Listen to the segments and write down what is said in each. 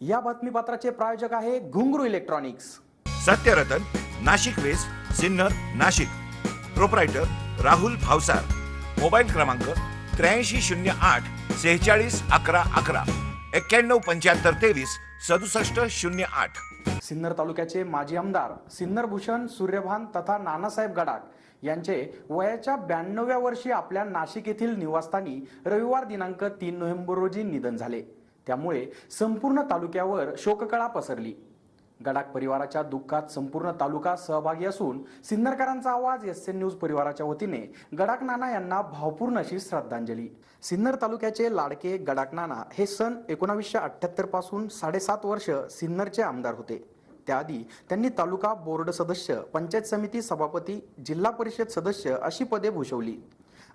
या बातमीपत्राचे प्रायोजक आहे Ghungroo electronics. Satyaratan Nashik west Sinnar Nashik. Proprietor Rahul Bhavsar. Mobile क्रमांक त्र्याऐंशी शून्य आठ सेहेचाळीस अकरा अकरा. एक्क्याण्णव पंच्याहत्तर तेवीस सदुसष्ट शून्य आठ. सिन्नर तालुक्याचे माजी आमदार सिन्नर भूषण सूर्यभान तथा नानासाहेब गडाख यांचे वयाच्या ब्याण्णव्या वर्षी आपल्या नाशिक येथील निवासस्थानी रविवार दिनांक तीन नोव्हेंबर रोजी निधन झाले. त्यामुळे संपूर्ण तालुक्यावर शोककळा पसरली. गडाख परिवाराच्या दुःखात संपूर्ण तालुका सहभागी असून सिन्नरकरांचा आवाज एस एन न्यूज परिवाराच्या वतीने गडाख नाना यांना भावपूर्ण अशी श्रद्धांजली. सिन्नर तालुक्याचे लाडके गडाख नाना हे सन एकोणावीसशे अठ्ठ्याहत्तरपासून साडेसात वर्ष सिन्नरचे आमदार होते. त्याआधी त्यांनी तालुका बोर्ड सदस्य पंचायत समिती सभापती जिल्हा परिषद सदस्य अशी पदे भूषवली.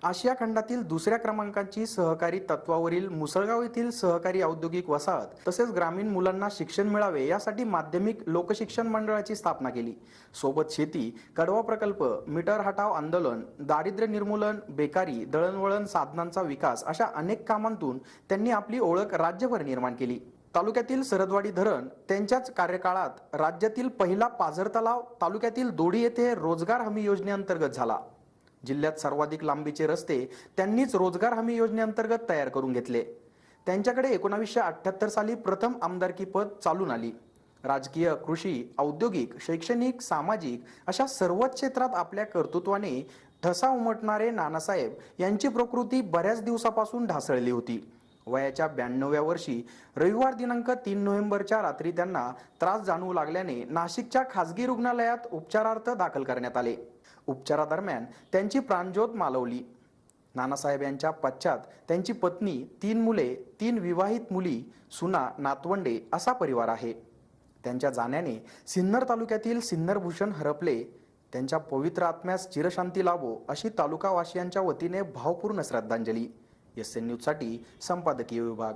आशिया खंडातील दुसऱ्या क्रमांकाची सहकारी तत्वावरील मुसळगाव येथील सहकारी औद्योगिक वसाहत तसेच ग्रामीण मुलांना शिक्षण मिळावे यासाठी माध्यमिक लोकशिक्षण मंडळाची स्थापना केली. सोबत शेती कडवा प्रकल्प मीटर हटाव आंदोलन दारिद्र्य निर्मूलन बेकारी दळणवळण साधनांचा विकास अशा अनेक कामांतून त्यांनी आपली ओळख राज्यभर निर्माण केली. तालुक्यातील सरदवाडी धरण त्यांच्याच कार्यकाळात राज्यातील पहिला पाझर तलाव तालुक्यातील दोडी येथे रोजगार हमी योजनेअंतर्गत झाला. जिल्ह्यात सर्वाधिक लांबीचे रस्ते त्यांनीच रोजगार हमी योजनेअंतर्गत तयार करून घेतले. त्यांच्याकडे एकोणावीसशे अठ्ठ्याहत्तर साली प्रथम आमदारकी पद चालून आली. राजकीय कृषी औद्योगिक शैक्षणिक सामाजिक अशा सर्वच क्षेत्रात आपल्या कर्तृत्वाने ठसा उमटणारे नानासाहेब यांची प्रकृती बऱ्याच दिवसापासून ढासळली होती. वयाच्या ब्याण्णव्या वर्षी रविवार दिनांक तीन नोव्हेंबरच्या रात्री त्यांना त्रास जाणवू लागल्याने नाशिकच्या खासगी रुग्णालयात उपचारार्थ दाखल करण्यात आले. उपचारादरम्यान त्यांची प्राणज्योत मालवली. नानासाहेब यांच्या पश्चात त्यांची पत्नी तीन मुले तीन विवाहित मुली सुना नातवंडे असा परिवार आहे. त्यांच्या जाण्याने सिन्नर तालुक्यातील सिन्नर भूषण हरपले. त्यांच्या पवित्र आत्म्यास चिरशांती लाभो अशी तालुकावासियांच्या वतीने भावपूर्ण श्रद्धांजली. एस एन न्यूजसाठी संपादकीय विभाग.